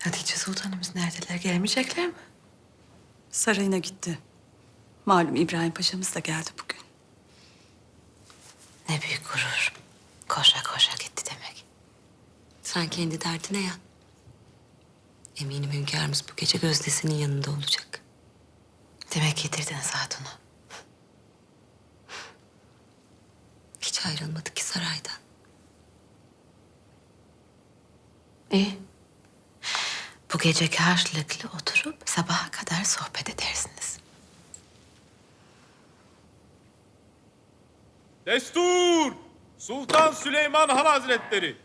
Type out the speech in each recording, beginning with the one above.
Hatice Sultanımız neredeler? Gelmeyecekler mi? Sarayına gitti. Malum İbrahim Paşa'mız da geldi bugün. Ne büyük gurur. Koşa koşa gitti demek. Sen kendi derdine yan. Eminim hünkârımız bu gece gözdesinin yanında olacak. Demek yedirdiniz hatunu. Hiç ayrılmadı ki saraydan. İyi. Bu gece karşılıklı oturup sabaha kadar sohbet edersiniz. Destur! Sultan Süleyman Han Hazretleri.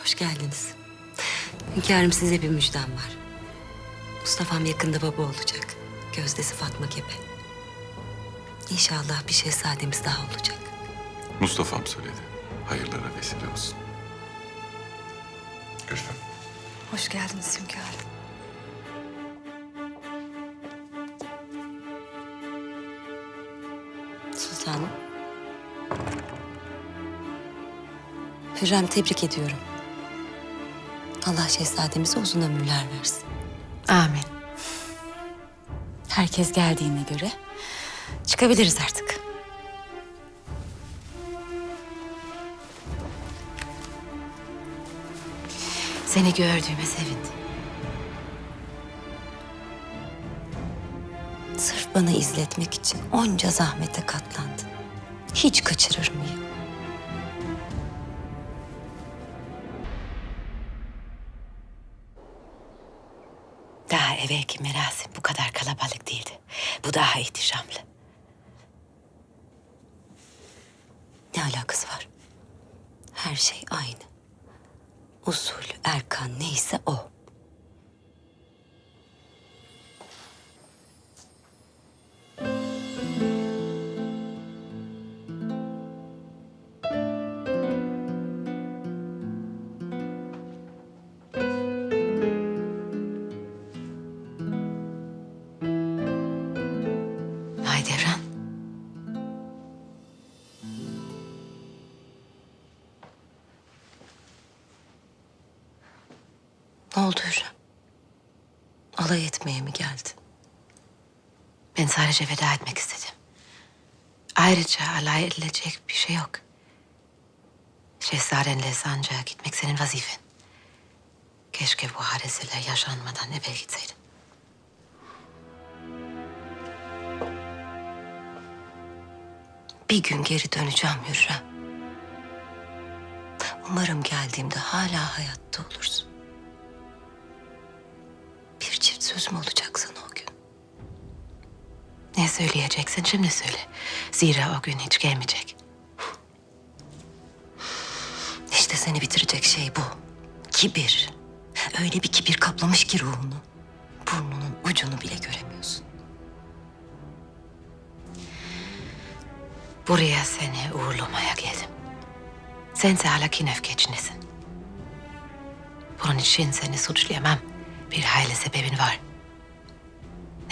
Hoş geldiniz. Hünkârım size bir müjdem var. Mustafa'm yakında baba olacak. Gözdesi Fatma Gebe. İnşallah bir şehzademiz daha olacak. Mustafa'm söyledi. Hayırlara vesile olsun. Gülfem. Hoş geldiniz hünkârım. Sultanım. Hürrem tebrik ediyorum. Allah şehzademize uzun ömürler versin. Amin. Herkes geldiğine göre çıkabiliriz artık. Seni gördüğüme sevindim. Sırf bana izletmek için onca zahmete katlandı. Hiç kaçırır mıyım? Evvelki merasim bu kadar kalabalık değildi. Bu daha ihtişamlı. Ne alakası var? Her şey aynı. Usul, erkan neyse o. Alay etmeye mi geldi? Ben sadece veda etmek istedim. Ayrıca alay edilecek bir şey yok. Şehzadenle sancağa gitmek senin vazifen. Keşke bu hadiseler yaşanmadan evvel gitseydin. Bir gün geri döneceğim Hürrem. Umarım geldiğimde hala hayatta olursun. Sözüm olacak sana o gün. Ne söyleyeceksin şimdi söyle. Zira o gün hiç gelmeyecek. İşte seni bitirecek şey bu. Kibir. Öyle bir kibir kaplamış ki ruhunu. Burnunun ucunu bile göremiyorsun. Buraya seni uğurlamaya geldim. Sense hala kin öfkeçindesin. Bunun için seni suçlayamam. Bir hayli sebebin var.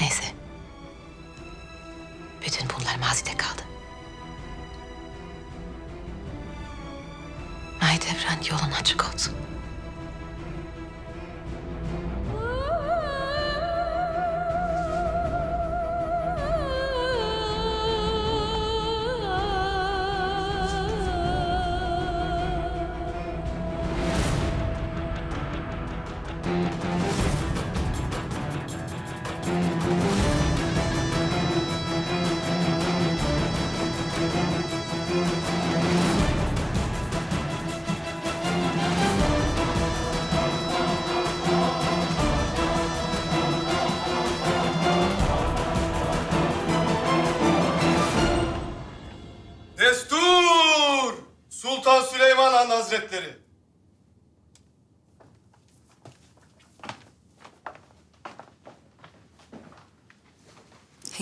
Neyse. Bütün bunlar mazide kaldı. Mahidevran yolun açık olsun.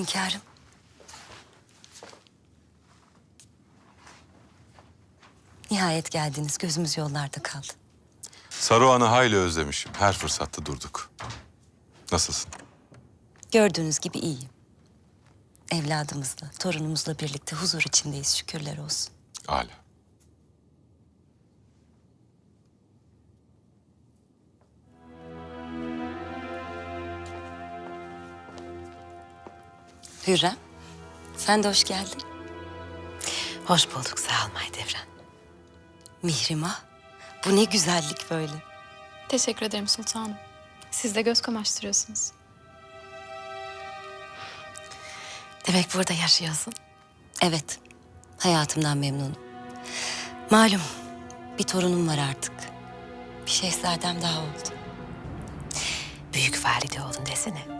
Hünkârım. Nihayet geldiniz. Gözümüz yollarda kaldı. Saruhan'ı hayli özlemişim. Her fırsatta durduk. Nasılsın? Gördüğünüz gibi iyiyim. Evladımızla, torunumuzla birlikte huzur içindeyiz şükürler olsun. Hala. Hürrem, sen de hoş geldin. Hoş bulduk sağ ol Mahidevran. Mihrimah, bu ne güzellik böyle. Teşekkür ederim sultanım. Siz de göz kamaştırıyorsunuz. Demek burada yaşıyorsun. Evet, hayatımdan memnunum. Malum, bir torunum var artık. Bir şehzadem daha oldu. Büyük valide oldun desene.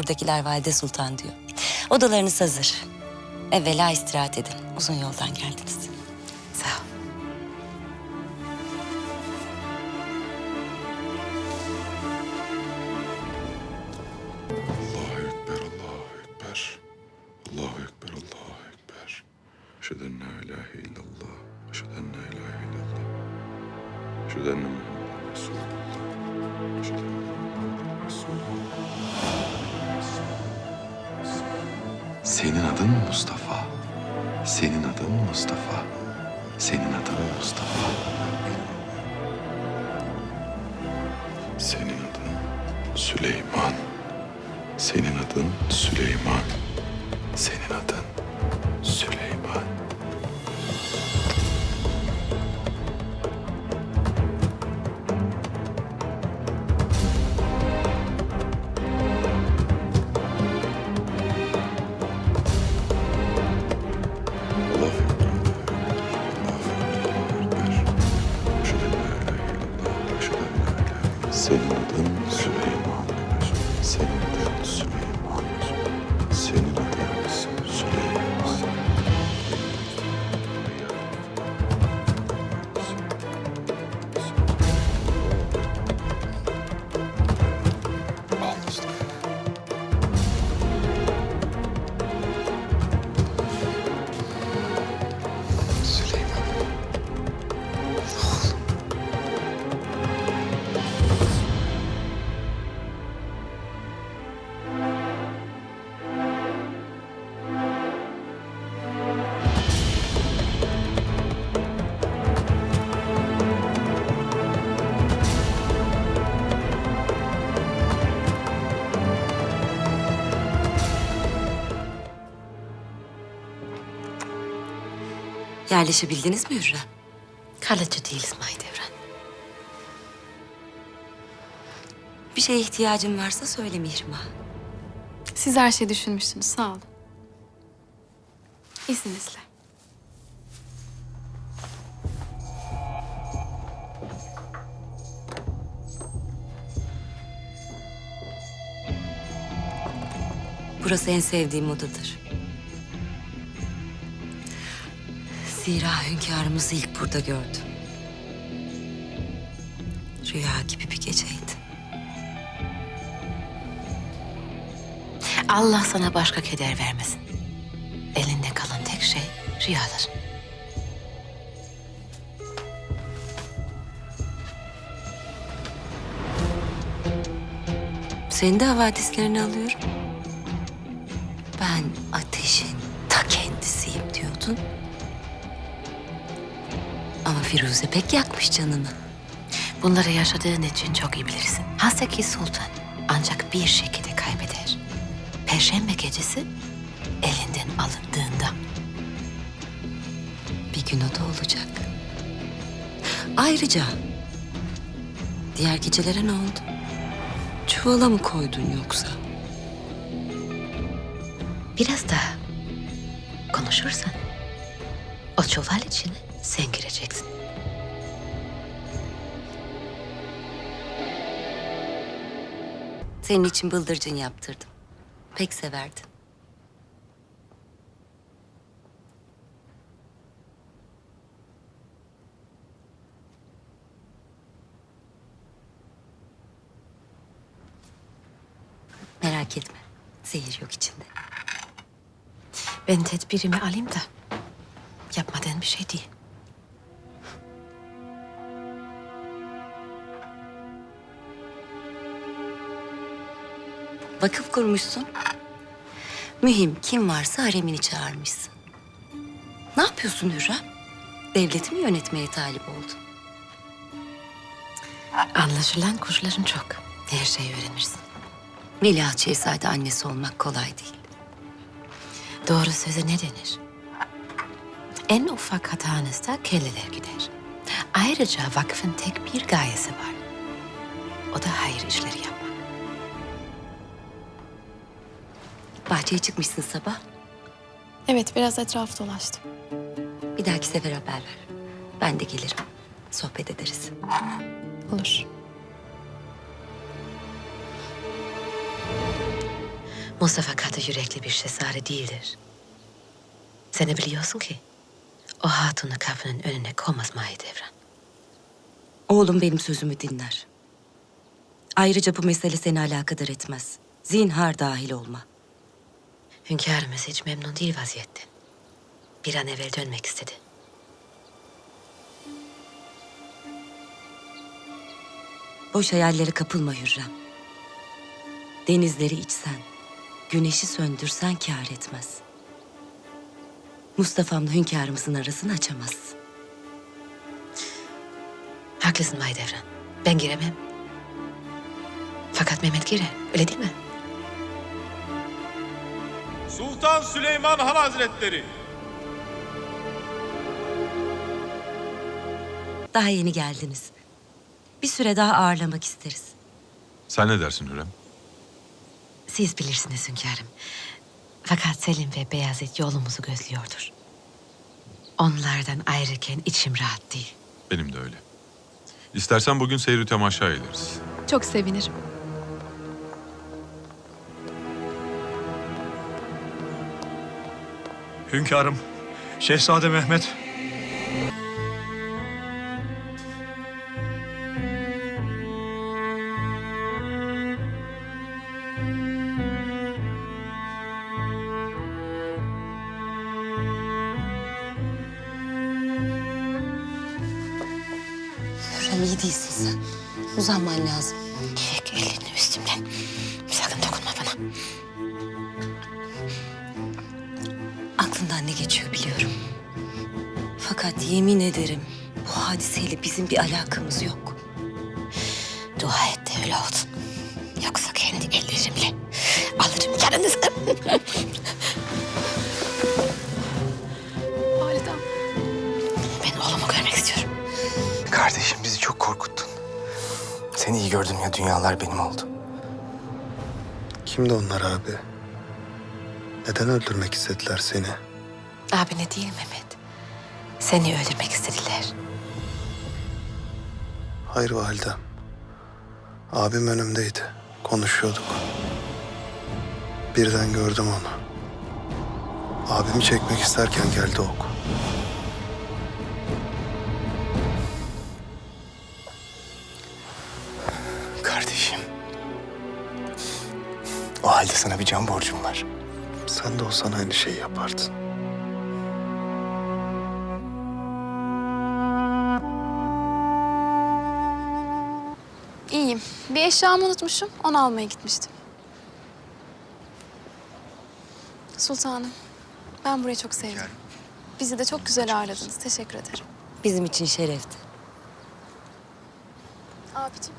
Buradakiler valide sultan diyor. Odalarınız hazır. Evvela istirahat edin. Uzun yoldan geldiniz. Senin adın Mustafa. Senin adın Mustafa. Senin adın Mustafa. Senin adın Süleyman. Senin adın Süleyman. Senin adın Süleyman. İlahe Yerleşebildiniz mi Hürrem? Kalıcı değiliz Mahidevran. Bir şeye ihtiyacın varsa söyle Mihrimah. Siz her şeyi düşünmüşsünüz. Sağ olun. İzninizle. Burası en sevdiğim odadır. Zira hünkârımızı ilk burada gördüm. Rüya gibi bir geceydi. Allah sana başka keder vermesin. Elinde kalan tek şey rüyalar. Senin de havadislerini alıyorum. Ben ateşin ta kendisiyim diyordun. Firuze pek yakmış canını. Bunları yaşadığın için çok iyi bilirsin. Haseki Sultan ancak bir şekilde kaybeder. Perşembe gecesi elinden alındığında. Bir gün o da olacak. Ayrıca diğer gecelere ne oldu? Çuvala mı koydun yoksa? Biraz daha konuşursan o çuval içine sen gireceksin. Senin için bıldırcın yaptırdım. Pek severdin. Merak etme. Zehir yok içinde. Ben tedbirimi alayım da yapmadığın bir şey değil. Vakıf kurmuşsun. Mühim kim varsa haremini çağırmışsın. Ne yapıyorsun Hürrem? Devleti mi yönetmeye talip oldun? Anlaşılan kuşların çok. Her şeyi öğrenirsin. Veliaht Şehzade annesi olmak kolay değil. Doğru söze ne denir? En ufak hatanızda kelleler gider. Ayrıca vakfın tek bir gayesi var. O da hayır işleri yapmak. Bahçeye çıkmışsın sabah. Evet biraz etraf dolaştım. Bir dahaki sefer haber ver. Ben de gelirim. Sohbet ederiz. Olur. Mustafa katı yürekli bir şehzade değildir. Sen de biliyorsun ki o hatunu kapının önüne koymaz Mahidevran. Oğlum benim sözümü dinler. Ayrıca bu mesele seni alakadar etmez. Zinhar dahil olma. Hünkârımız hiç memnun değil vaziyetten. Bir an evvel dönmek istedi. Boş hayallere kapılma Hürrem. Denizleri içsen, güneşi söndürsen kâr etmez. Mustafa'mla hünkârımızın arasını açamazsın. Haklısın Mahidevran. Ben giremem. Fakat Mehmet girer. Öyle değil mi? Sultan Süleyman Han Hazretleri. Daha yeni geldiniz. Bir süre daha ağırlamak isteriz. Sen ne dersin Hürrem? Siz bilirsiniz hünkârım. Fakat Selim ve Beyazıt yolumuzu gözlüyordur. Onlardan ayrıken içim rahat değil. Benim de öyle. İstersen bugün seyri temaşa ederiz. Çok sevinirim. Hünkârım, Şehzade Mehmet Hürrem iyi değilsin sen. Uzanman lazım. Çek elini üstümden. Sakın dokunma bana. Fakat yemin ederim bu hadiseyle bizim bir alakamız yok. Dua et de öyle olsun. Yoksa kendi ellerimle alırım canınızı. Validem. ben oğlumu görmek istiyorum. Kardeşim bizi çok korkuttun. Seni iyi gördüm ya dünyalar benim oldu. Kimdi onlar abi? Neden öldürmek istediler seni? Abine değil Mehmet. Seni öldürmek istediler. Hayır validem. Abim önümdeydi. Konuşuyorduk. Birden gördüm onu. Abimi çekmek isterken geldi ok. Kardeşim. O halde sana bir can borcum var. Sen de olsan aynı şeyi yapardın. Bir eşyamı unutmuşum. Onu almaya gitmiştim. Sultanım, ben burayı çok sevdim. Bizi de çok güzel ağırladınız. Teşekkür ederim. Bizim için şerefti. Abicim.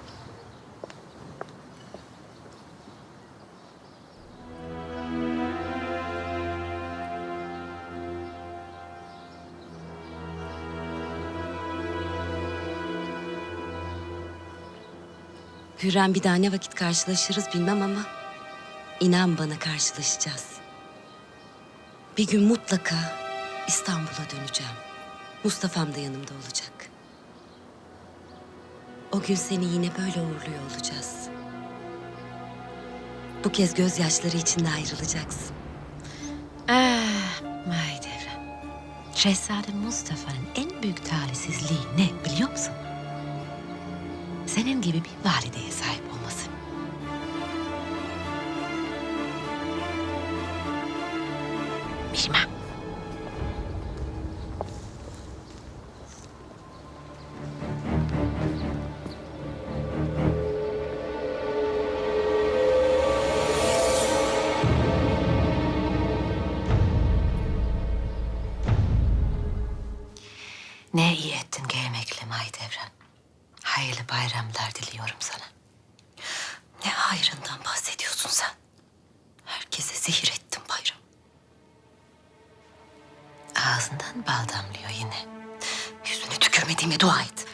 Hürrem bir daha ne vakit karşılaşırız bilmem ama inan bana karşılaşacağız. Bir gün mutlaka İstanbul'a döneceğim. Mustafa'm da yanımda olacak. O gün seni yine böyle uğurluyor olacağız. Bu kez gözyaşları içinde ayrılacaksın. Ah Mahidevran. Şehzade Mustafa'nın en büyük talihsizliği ne biliyor musun? Senin gibi bir valideye sahip olması. Mihma. Tükürmediğime dua et.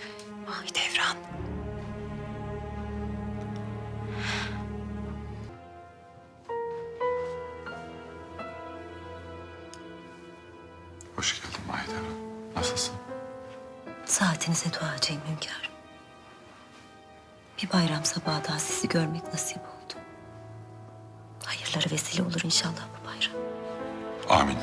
Mahidevran. Hoş geldin Mahidevran. Nasılsın? Saatinize duacıyım hünkârım. Bir bayram sabahı daha sizi görmek nasip oldu. Hayırlara vesile olur inşallah bu bayram. Amin.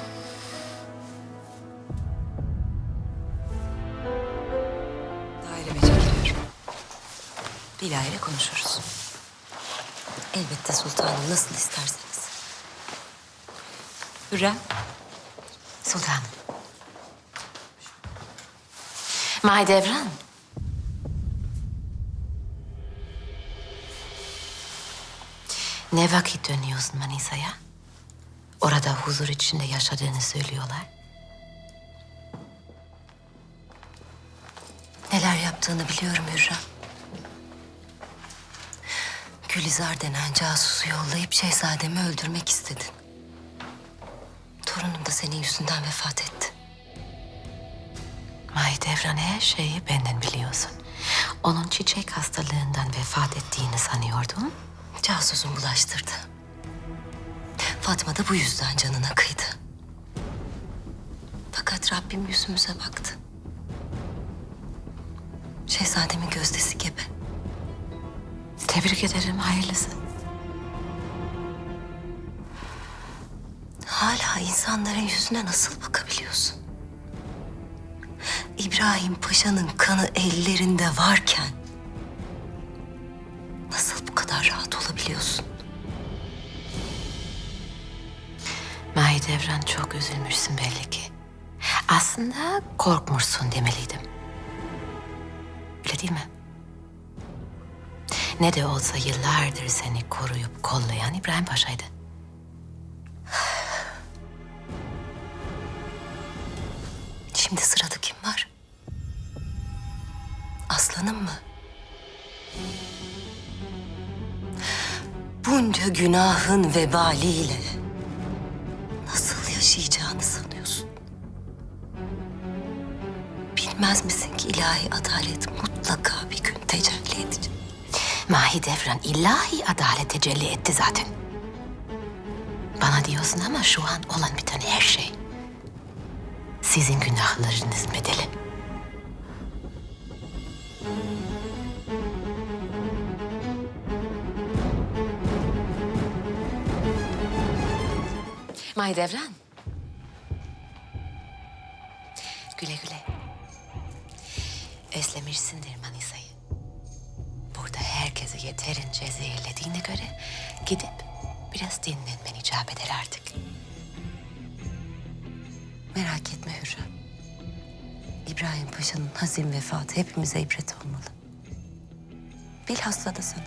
Bila ile konuşuruz. Elbette sultanım nasıl isterseniz. Hürrem. Sultanım. Mahidevran. Ne vakit dönüyorsun Manisa'ya? Orada huzur içinde yaşadığını söylüyorlar. Neler yaptığını biliyorum Hürrem. Gülizar denen casusu yollayıp şehzademi öldürmek istedin. Torunum da senin yüzünden vefat etti. Mahidevran her şeyi benden biliyorsun. Onun çiçek hastalığından vefat ettiğini sanıyordum. Casusun bulaştırdı. Fatma da bu yüzden canına kıydı. Fakat Rabbim yüzümüze baktı. Şehzademin gözdesi gebe. Tebrik ederim hayırlısı. Hala insanların yüzüne nasıl bakabiliyorsun? İbrahim Paşa'nın kanı ellerinde varken nasıl bu kadar rahat olabiliyorsun? Mahidevran çok üzülmüşsün belli ki. Aslında korkmuşsun demeliydim. Öyle değil mi? Ne de olsa yıllardır seni koruyup kollayan İbrahim Paşa'ydı. Şimdi sırada kim var? Aslanım mı? Bunca günahın vebaliyle nasıl yaşayacağını sanıyorsun? Bilmez misin ki ilahi adalet mutlaka bir gün tecelli. Mahidevran ilahi adalet tecelli etti zaten. Bana diyorsun ama şu an olan biten her şey sizin günahlarınızın bedeli. Mahidevran. Güle güle. Özlemişsindir Manisa'yı. Yeterince zehirlediğine göre gidip biraz dinlenmen icap eder artık. Merak etme Hürrem. İbrahim Paşa'nın hazin vefatı hepimize ibret olmalı. Bilhassa da sana.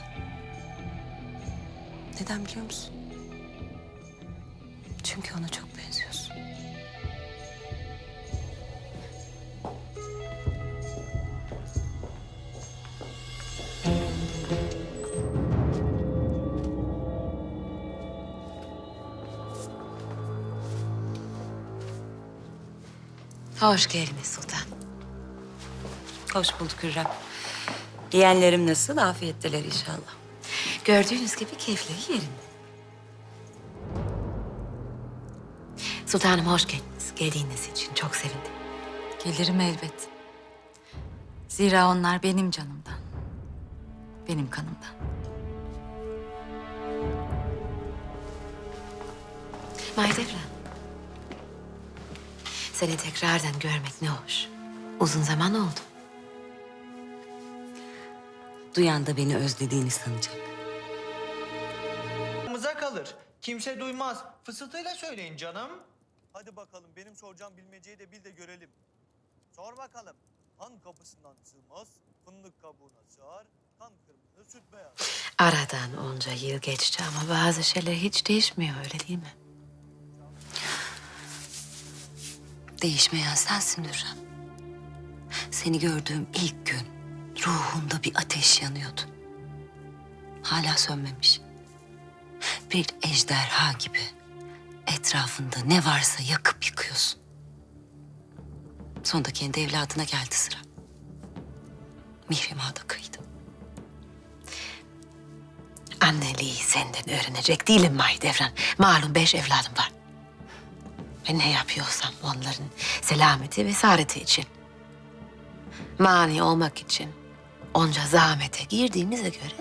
Neden biliyor musun? Çünkü ona çok Hoş geldiniz sultan. Hoş bulduk Hürrem. Yeğenlerim nasıl? Afiyetteler inşallah. Gördüğünüz gibi keyifleri yerinde. Sultanım hoş geldiniz. Geldiğiniz için çok sevindim. Gelirim elbet. Zira onlar benim canımdan. Benim kanımdan. Mahidevran. Seni tekrardan görmek ne hoş. Uzun zaman oldu. Duyan da beni özlediğini sanacak. Mıza kalır. Kimse duymaz. Fısıltıyla söyleyin canım. Hadi bakalım benim soracağım bilmeceyi de bil de görelim. Sor bakalım. Han kapısından sığmaz, fındık kabuğuna sığar, kan kırmızı süt beyaz. Aradan onca yıl geçti ama bazı şeyler hiç değişmiyor öyle değil mi? Değişmeyen sensin Hürrem. Seni gördüğüm ilk gün ruhunda bir ateş yanıyordu. hala sönmemiş. Bir ejderha gibi etrafında ne varsa yakıp yıkıyorsun. Sonunda kendi evladına geldi sıra. Mihrimah'a da kıydı. Anneliği senden öğrenecek değilim Mahidevran. Malum beş evladım var. Ve ne yapıyorsam onların selameti ve saadeti için. Mani olmak için onca zahmete girdiğimize göre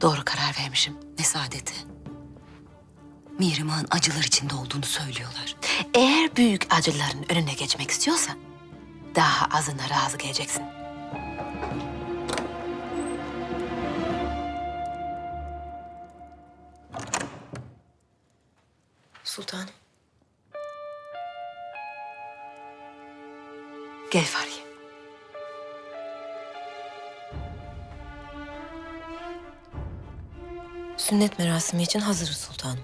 doğru karar vermişim. Ne saadeti. Mihrimah'ın acılar içinde olduğunu söylüyorlar. Eğer büyük acıların önüne geçmek istiyorsan daha azına razı geleceksin. Sultanım. Sünnet merasimi için hazırız sultanım.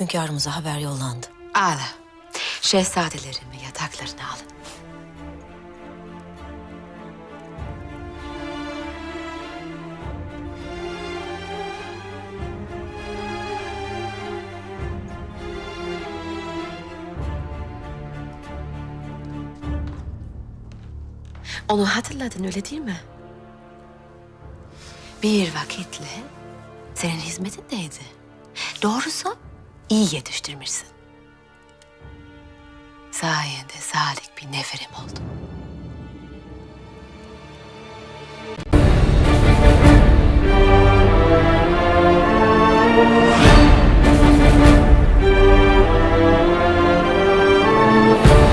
Hünkârımıza haber yollandı. Ağla. Şehzadelerimi yataklarına alın. Onu hatırladın öyle değil mi? Bir vakitle senin hizmetindeydi. Doğrusu iyi yetiştirmişsin. Sayende salik bir neferim oldu.